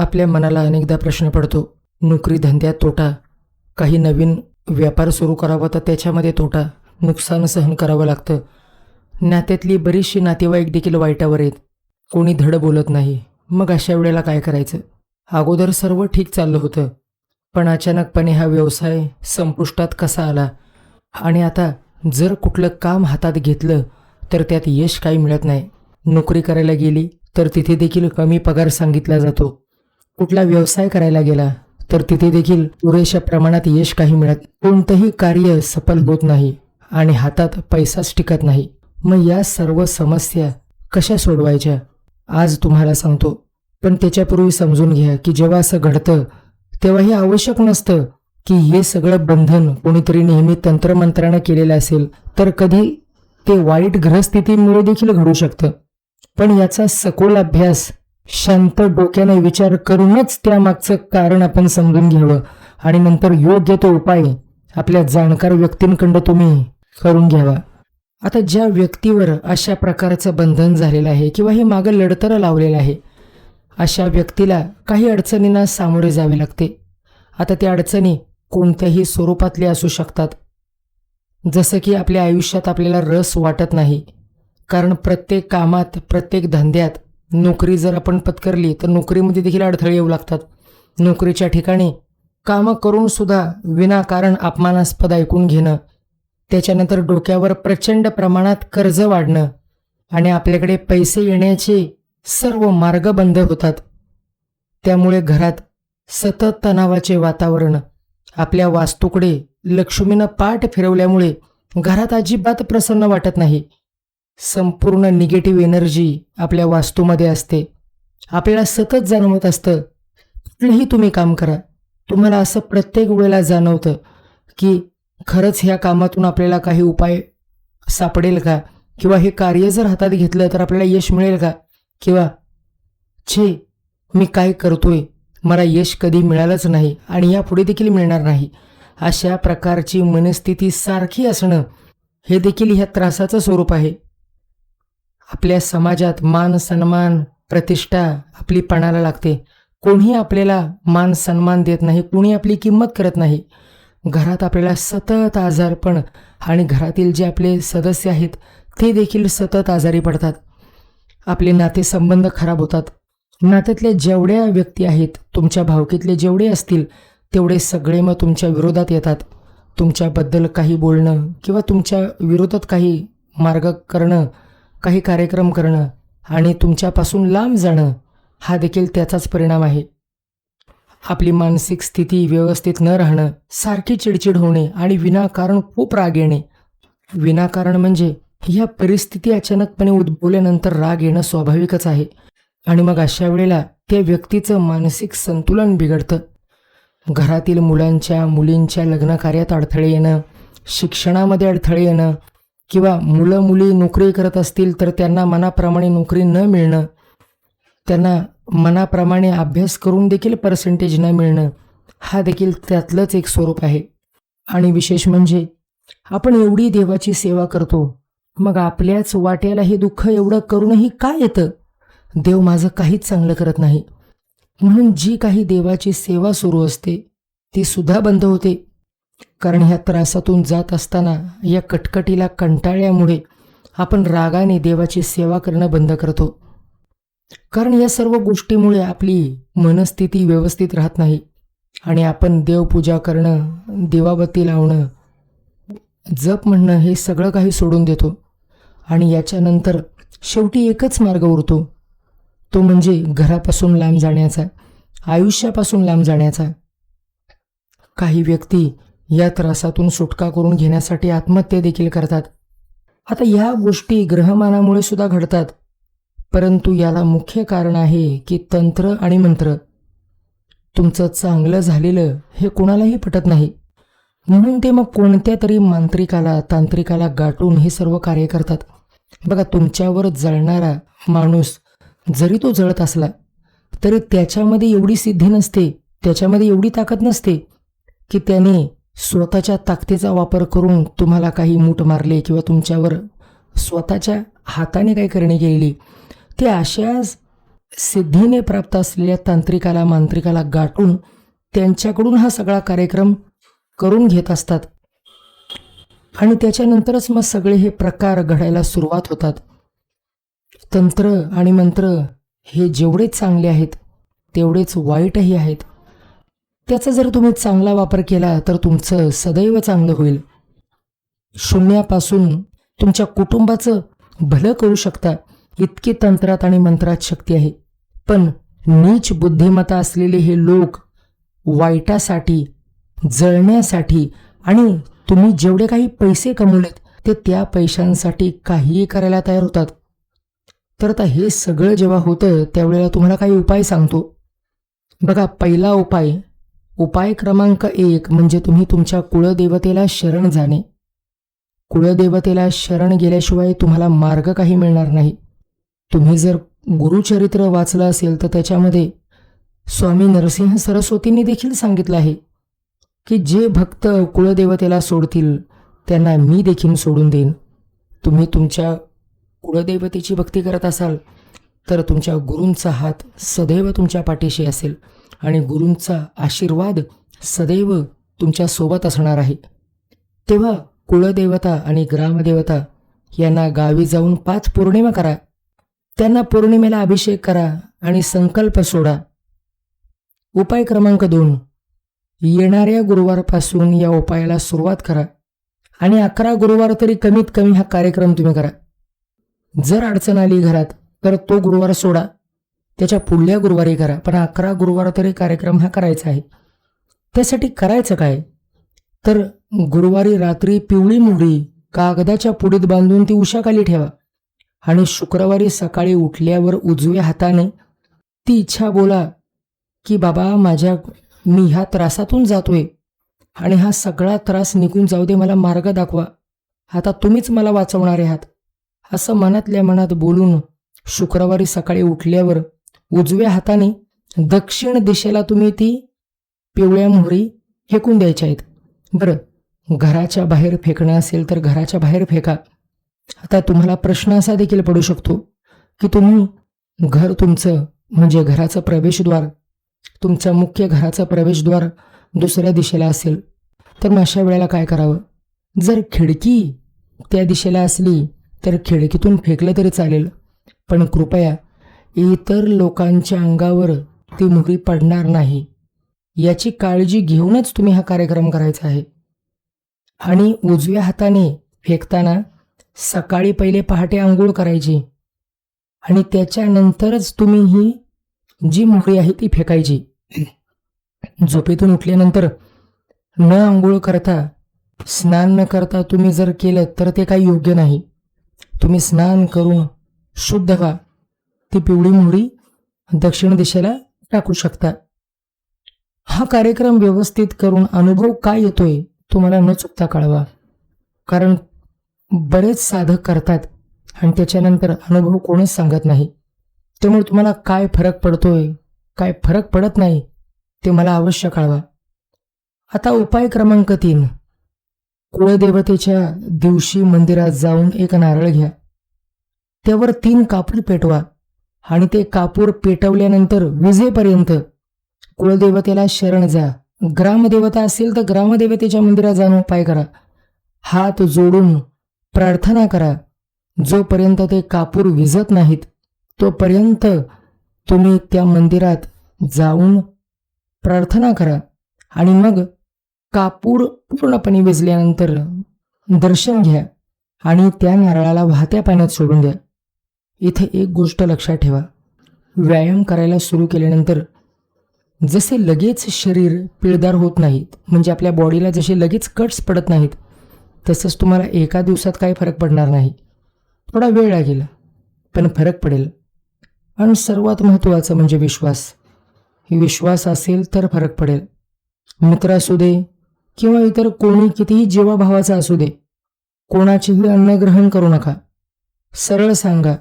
आपल्या मनाला अनेकदा प्रश्न पडतो नोकरी धंद्यात तोटा काही नवीन व्यापार सुरू करावा तर त्याच्यामध्ये तोटा नुकसान सहन करावं लागतं. नात्यातली बरीचशी नातेवाईक देखील वाईटावर आहेत. कोणी धड बोलत नाही. मग अशा वेळेला काय करायचं? अगोदर सर्व ठीक चाललं होतं. पण अचानकपणे हा व्यवसाय संपुष्टात कसा आला? आणि आता जर कुठलं काम हातात घेतलं तर त्यात यश काही मिळत नाही. नोकरी करायला गेली तर तिथे देखील कमी पगार सांगितला जातो. कुठला व्यवसाय करायला गेला तर तिथे देखील पुरेशा प्रमाणात यश काही मिळत कोणतंही कार्य सफल होत नाही आणि हातात पैसाच टिकत नाही. मग या सर्व समस्या कशा सोडवायच्या? आज तुम्हाला सांगतो. पण त्याच्यापूर्वी समजून घ्या की जेव्हा असं घडतं तेव्हा हे आवश्यक नसतं की हे सगळं बंधन कोणीतरी नेहमी तंत्रमंत्रानं केलेलं असेल तर कधी ते वाईट ग्रहस्थितीमुळे देखील घडू शकतं. पण याचा सखोल अभ्यास शांत डोक्याने विचार करूनच त्यामागचं कारण आपण समजून घ्यावं. आणि नंतर योग्य तो उपाय आपल्या जाणकार व्यक्तींकडं तुम्ही करून घ्यावा. आता ज्या व्यक्तीवर अशा प्रकारचं बंधन झालेलं आहे किंवा हे मागं लढतरं लावलेलं आहे अशा व्यक्तीला काही अडचणींना सामोरे जावे लागते. आता त्या अडचणी कोणत्याही स्वरूपातल्या असू शकतात. जसं की आपल्या आयुष्यात आपल्याला रस वाटत नाही कारण प्रत्येक कामात प्रत्येक धंद्यात नोकरी जर आपण पत्करली तर नोकरीमध्ये देखील अडथळे येऊ लागतात. नोकरीच्या ठिकाणी कामं करून सुद्धा विनाकारण अपमानास्पद ऐकून घेणं त्याच्यानंतर डोक्यावर प्रचंड प्रमाणात कर्ज वाढणं आणि आपल्याकडे पैसे येण्याचे सर्व मार्ग बंद होतात. त्यामुळे घरात सतत तणावाचे वातावरण आपल्या वास्तूकडे लक्ष्मीनं पाठ फिरवल्यामुळे घरात अजिबात प्रसन्न वाटत नाही. संपूर्ण निगेटिव्ह एनर्जी आपल्या वास्तूमध्ये असते. आपल्याला सतत जाणवत असतं कुठलंही तुम्ही काम करा. तुम्हाला असं प्रत्येक वेळेला जाणवतं की खरंच ह्या कामातून आपल्याला काही उपाय सापडेल का? किंवा हे कार्य जर हातात घेतलं तर आपल्याला यश मिळेल का? किंवा छे मी काय करतोय? मला यश कधी मिळालंच नाही आणि यापुढे देखील मिळणार नाही. अशा प्रकारची मनस्थिती सारखी असणं हे देखील ह्या त्रासाचं स्वरूप आहे. आपल्या समाजात मान सन्मान प्रतिष्ठा आपली पणाला लागते. कोणी आपल्याला मान सन्मान देत नाही कोणी आपली किंमत करत नाही. घरात आपल्याला सतत आजारपण आणि घरातील जे आपले सदस्य आहेत ते देखील सतत आजारी पडतात. आपले नातेसंबंध खराब होतात. नात्यातल्या जेवढ्या व्यक्ती आहेत तुमच्या भावकीतले जेवढे असतील तेवढे सगळे मग तुमच्या विरोधात येतात. तुमच्याबद्दल काही बोलणं किंवा तुमच्या विरोधात काही मार्ग करणं काही कार्यक्रम करणं आणि तुमच्यापासून लांब जाणं हा देखील त्याचाच परिणाम आहे. आपली मानसिक स्थिती व्यवस्थित न राहणं सारखी चिडचिड होणे आणि विनाकारण खूप राग येणे. विनाकारण म्हणजे ह्या परिस्थिती अचानकपणे उद्भवल्यानंतर राग येणं स्वाभाविकच आहे. आणि मग अशा वेळेला त्या व्यक्तीचं मानसिक संतुलन बिघडतं. घरातील मुलांच्या मुलींच्या लग्नकार्यात अडथळे येणं शिक्षणामध्ये अडथळे येणं किंवा मुलं मुली नोकरी करत असतील तर त्यांना मनाप्रमाणे नोकरी न मिळणं त्यांना मनाप्रमाणे अभ्यास करून देखील पर्सेंटेज न मिळणं हा देखील त्यातलंच एक स्वरूप आहे. आणि विशेष म्हणजे आपण एवढी देवाची सेवा करतो मग आपल्याच वाट्याला हे दुःख एवढं करूनही काय येतं? देव माझं काहीच चांगलं करत नाही. म्हणून जी काही देवाची सेवा सुरू असते ती सुद्धा बंद होते. कारण ह्या त्रासातून जात असताना या कटकटीला कंटाळल्यामुळे आपण रागाने देवाची सेवा करणं बंद करतो. कारण या सर्व गोष्टीमुळे आपली मनस्थिती व्यवस्थित राहत नाही आणि आपण देवपूजा करणं देवाबत्ती लावणं जप म्हणणं हे सगळं काही सोडून देतो आणि याच्यानंतर शेवटी एकच मार्ग उरतो. तो म्हणजे घरापासून लांब जाण्याचा आयुष्यापासून लांब जाण्याचा. काही व्यक्ती या त्रासातून सुटका करून घेण्यासाठी आत्महत्या देखील करतात. आता ह्या गोष्टी ग्रहमानामुळे सुद्धा घडतात. परंतु याला मुख्य कारण आहे की तंत्र आणि मंत्र. तुमचं चांगलं झालेलं हे कोणालाही पटत नाही. म्हणून ते मग कोणत्या तरी मांत्रिकाला तांत्रिकाला गाठून हे सर्व कार्य करतात. बघा तुमच्यावर जळणारा माणूस जरी तो जळत असला तरी त्याच्यामध्ये एवढी सिद्धी नसते त्याच्यामध्ये एवढी ताकद नसते की त्याने स्वतःच्या ताकदीचा वापर करून तुम्हाला काही मूठ मारले किंवा तुमच्यावर स्वतःच्या हाताने काही करणे केलेली ते अशाच सिद्धीने प्राप्त असलेल्या तांत्रिकाला मांत्रिकाला गाठून त्यांच्याकडून हा सगळा कार्यक्रम करून घेत असतात. आणि त्याच्यानंतरच मग सगळे हे प्रकार घडायला सुरुवात होतात. तंत्र आणि मंत्र हे जेवढे चांगले आहेत तेवढेच वाईटही आहेत. त्याचा जर तुम्ही चांगला वापर केला तर तुमचं सदैव चांगलं होईल. शून्यापासून तुमच्या कुटुंबाचं भलं करू शकता इतकी तंत्रात आणि मंत्रात शक्ती आहे. पण नीच बुद्धिमत्ता असलेले हे लोक वाईटासाठी जळण्यासाठी आणि तुम्ही जेवढे काही पैसे कमवलेत ते त्या पैशांसाठी काहीही करायला तयार होतात. तर आता हे सगळं जेव्हा होतं त्यावेळेला तुम्हाला काही उपाय सांगतो. बघा पहिला उपाय उपाय क्रमांक एक म्हणजे तुम्ही तुमच्या कुळदेवतेला शरण जाणे. कुळदेवतेला शरण गेल्याशिवाय तुम्हाला मार्ग काही मिळणार नाही. तुम्ही जर गुरुचरित्र वाचलं असेल तर त्याच्यामध्ये स्वामी नरसिंह सरस्वतींनी देखील सांगितलं आहे की जे भक्त कुळदेवतेला सोडतील त्यांना मी देखील सोडून देईन. तुम्ही तुमच्या कुळदेवतेची भक्ती करत असाल तर तुमच्या गुरूंचा हात सदैव तुमच्या पाठीशी असेल. आणि गुरूंचा आशीर्वाद सदैव तुमच्यासोबत असणार आहे. तेव्हा कुळदेवता आणि ग्रामदेवता यांना गावी जाऊन पाच पौर्णिमा करा. त्यांना पौर्णिमेला अभिषेक करा आणि संकल्प सोडा. उपाय क्रमांक दोन. येणाऱ्या गुरुवारपासून या उपायाला सुरुवात करा आणि अकरा गुरुवार तरी कमीत कमी हा कार्यक्रम तुम्ही करा. जर अडचण आली घरात तर तो गुरुवार सोडा. त्याच्या पुढल्या गुरुवारी करा पण अकरा गुरुवार तरी कार्यक्रम हा करायचा आहे. त्यासाठी करायचं काय? तर गुरुवारी रात्री पिवळी मुडी कागदाच्या पुडीत बांधून ती उशाखाली ठेवा आणि शुक्रवारी सकाळी उठल्यावर उजव्या हाताने ती इच्छा बोला की बाबा माझ्या मी ह्या त्रासातून जातोय आणि हा सगळा त्रास निघून जाऊ दे मला मार्ग दाखवा. आता तुम्हीच मला वाचवणारे आहात. असं मनातल्या मनात बोलून शुक्रवारी सकाळी उठल्यावर उजव्या हाताने दक्षिण दिशेला तुम्ही ती पिवळ्या मोहरी फेकून द्यायच्या आहेत. बरं घराच्या बाहेर फेकणं असेल तर घराच्या बाहेर फेका. आता तुम्हाला प्रश्न असा देखील पडू शकतो की तुम्ही घर तुमचं म्हणजे घराचं प्रवेशद्वार तुमचं मुख्य घराचं प्रवेशद्वार दुसऱ्या दिशेला असेल तर मग अशा वेळेला काय करावं? जर खिडकी त्या दिशेला असली तर खिडकीतून फेकलं तरी चालेल पण कृपया इतर लोकांच्या अंगावर ती मुहरी पडणार नाही. याची काळजी घेऊनच तुम्ही हा कार्यक्रम करायचा आहे. आणि उजव्या हाताने फेकताना सकाळी पहिले पहाटे आंघोळ करायची. आणि त्याच्यानंतरच तुम्ही ही जी मोहरी आहे ती फेकायची. झोपेतून उठल्यानंतर न आंघोळ करता स्नान न करता तुम्ही जर केलं तर ते काही योग्य नाही. तुम्ही स्नान करून शुद्ध व्हा. ती पिवळी मोहरी दक्षिण दिशेला टाकू शकता हा कार्यक्रम व्यवस्थित करून अनुभव काय येतोय तुम्हाला न चुकता कळवा. कारण बरेच साधक करतात आणि त्याच्यानंतर अनुभव कोणीच सांगत नाही. त्यामुळे तुम्हाला काय फरक पडतोय काय फरक पडत नाही ते मला अवश्य कळवा. आता उपाय क्रमांक तीन. कुळदेवतेच्या दिवशी मंदिरात जाऊन एक नारळ घ्या. त्यावर तीन कापूर पेटवा. आणि ते कापूर पेटवल्यानंतर विजेपर्यंत कुळदेवतेला शरण जा. ग्रामदेवता असेल तर ग्रामदेवतेच्या मंदिरात जाऊन उपाय करा. हात जोडून प्रार्थना करा. जोपर्यंत ते कापूर विजत नाहीत तोपर्यंत तुम्ही त्या मंदिरात जाऊन प्रार्थना करा. आणि मग कापूर पूर्णपणे विजल्यानंतर दर्शन घ्या आणि त्या नारळाला वाहत्या पाण्यात सोडून द्या. इथे एक गोष्ट लक्षात ठेवा. व्यायाम करायला सुरू केल्यानंतर जसे लगेच शरीर पिळदार होत नाहीत म्हणजे आपल्या बॉडीला जसे लगेच कट्स पडत नाहीत तसंच तुम्हाला एका दिवसात काही फरक पडणार नाही. थोडा वेळ लागेल पण फरक पडेल. आणि सर्वात महत्त्वाचं म्हणजे विश्वास. विश्वास असेल तर फरक पडेल. मित्र असू दे किंवा इतर कोणी कितीही जीवाभावाचा असू दे कोणाचेही अन्न ग्रहण करू नका. सरळ सांगा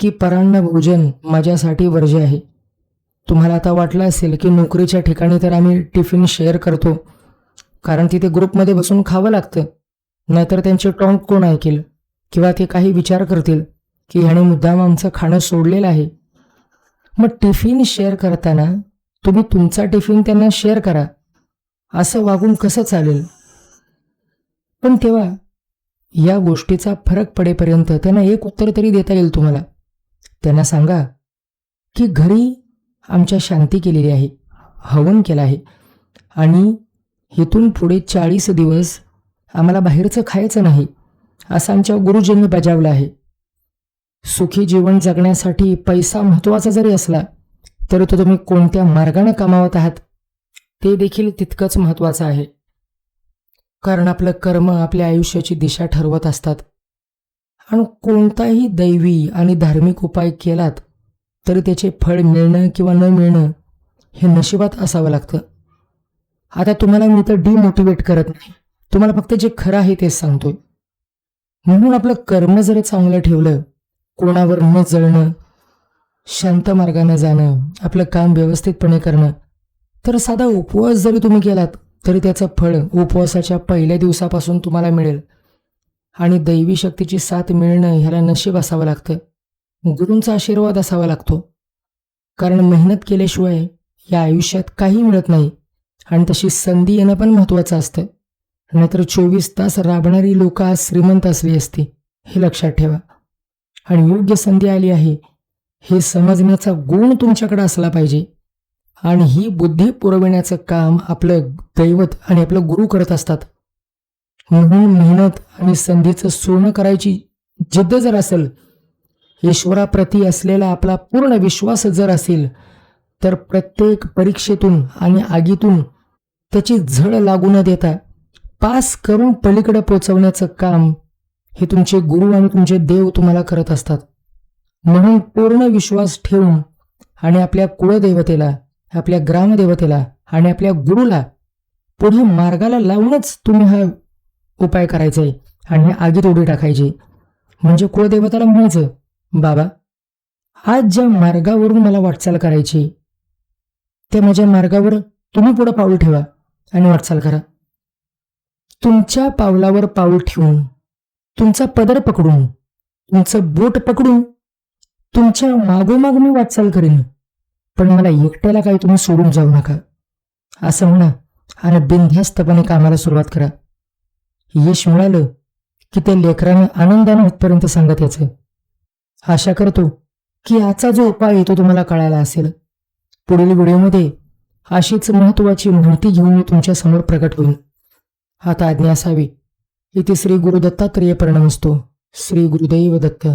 की परान्न भोजन माझ्यासाठी वर्ज्य आहे. तुम्हाला आता वाटलं असेल की नोकरीच्या ठिकाणी तर आम्ही टिफिन शेअर करतो कारण तिथे ग्रुपमध्ये बसून खावं लागतं. नाहीतर त्यांचे टॉंक कोण ऐकेल? किंवा ते काही विचार करतील की ह्याने मुद्दाम आमचं खाणं सोडलेलं आहे. मग टिफिन शेअर करताना तुम्ही तुमचा टिफिन त्यांना शेअर करा. असं वागून कसं चालेल? पण तेव्हा या गोष्टीचा फरक पडेपर्यंत त्यांना एक उत्तर तरी देता येईल तुम्हाला. त्यांना सांगा की घरी आमच्या शांती केलेली आहे हवन केलं आहे आणि इथून पुढे चाळीस दिवस आम्हाला बाहेरचं खायचं नाही असं आमच्या गुरुजींनी बजावलं आहे. सुखी जीवन जगण्यासाठी पैसा महत्त्वाचा जरी असला तरी तो तुम्ही कोणत्या मार्गाने कमावत आहात ते देखील तितकंच महत्त्वाचं आहे. कारण आपलं कर्म आपल्या आयुष्याची दिशा ठरवत असतात. आणि कोणताही दैवी आणि धार्मिक उपाय केलात तरी त्याचे फळ मिळणं किंवा न मिळणं हे नशिबात असावं लागतं. आता तुम्हाला मी तर डिमोटिवेट करत नाही. तुम्हाला फक्त जे खरं आहे तेच सांगतोय. म्हणून आपलं कर्म जर चांगलं ठेवलं कोणावर न जळणं शांत मार्गाने जाणं आपलं काम व्यवस्थितपणे करणं तर साधा उपवास जरी तुम्ही केलात तरी त्याचं फळ उपवासाच्या पहिल्या दिवसापासून तुम्हाला मिळेल. आणि दैवी शक्तीची साथ मिळणं ह्याला नशीब असावं लागतं. गुरूंचा आशीर्वाद असावा लागतो. कारण मेहनत केल्याशिवाय या आयुष्यात काही मिळत नाही. आणि तशी संधी येणं पण महत्त्वाचं असतं. नाहीतर चोवीस तास राबणारी लोक आज श्रीमंत असली असती. हे लक्षात ठेवा. आणि योग्य संधी आली आहे. हे समजण्याचा गुण तुमच्याकडे असला पाहिजे. आणि ही बुद्धी पुरविण्याचं काम आपलं दैवत आणि आपलं गुरु करत असतात. म्हणून मेहनत आणि संधीचं सोनं करायची जिद्द जर असेल ईश्वराप्रती असलेला आपला पूर्ण विश्वास जर असेल तर प्रत्येक परीक्षेतून आणि आगीतून त्याची झळ लागू न देता पास करून पलीकडे पोचवण्याचं काम हे तुमचे गुरु आणि तुमचे देव तुम्हाला करत असतात. म्हणून पूर्ण विश्वास ठेवून आणि आपल्या कुळदेवतेला आपल्या ग्रामदेवतेला आणि आपल्या गुरुला पुढे मार्गाला लावूनच तुम्ही हा उपाय करायचा आणि आगीत उडी टाकायची. म्हणजे कुळदेवताला म्हणायचं बाबा आज ज्या मार्गावरून मला वाटचाल करायची त्या माझ्या मार्गावर तुम्ही पुढं पाऊल ठेवा आणि वाटचाल करा. तुमच्या पावलावर पाऊल ठेवून तुमचा पदर पकडून तुमचं बोट पकडून तुमच्या मागोमाग मी वाटचाल करीन पण मला एकट्याला काही तुम्ही सोडून जाऊ नका. असं म्हणा आणि बिनधास्तपणे कामाला सुरुवात करा. यश मिळालं की ते लेकरानं आनंदानं इथपर्यंत सांगत याचं आशा करतो की आजचा जो उपाय आहे तो तुम्हाला कळायला असेल. पुढील व्हिडिओमध्ये अशीच महत्वाची माहिती घेऊन मी तुमच्यासमोर प्रकट होईल आता आज्ञा असावी. इथे श्री गुरुदत्ता दत्तात्रेय असतो श्री गुरुदैव दत्त.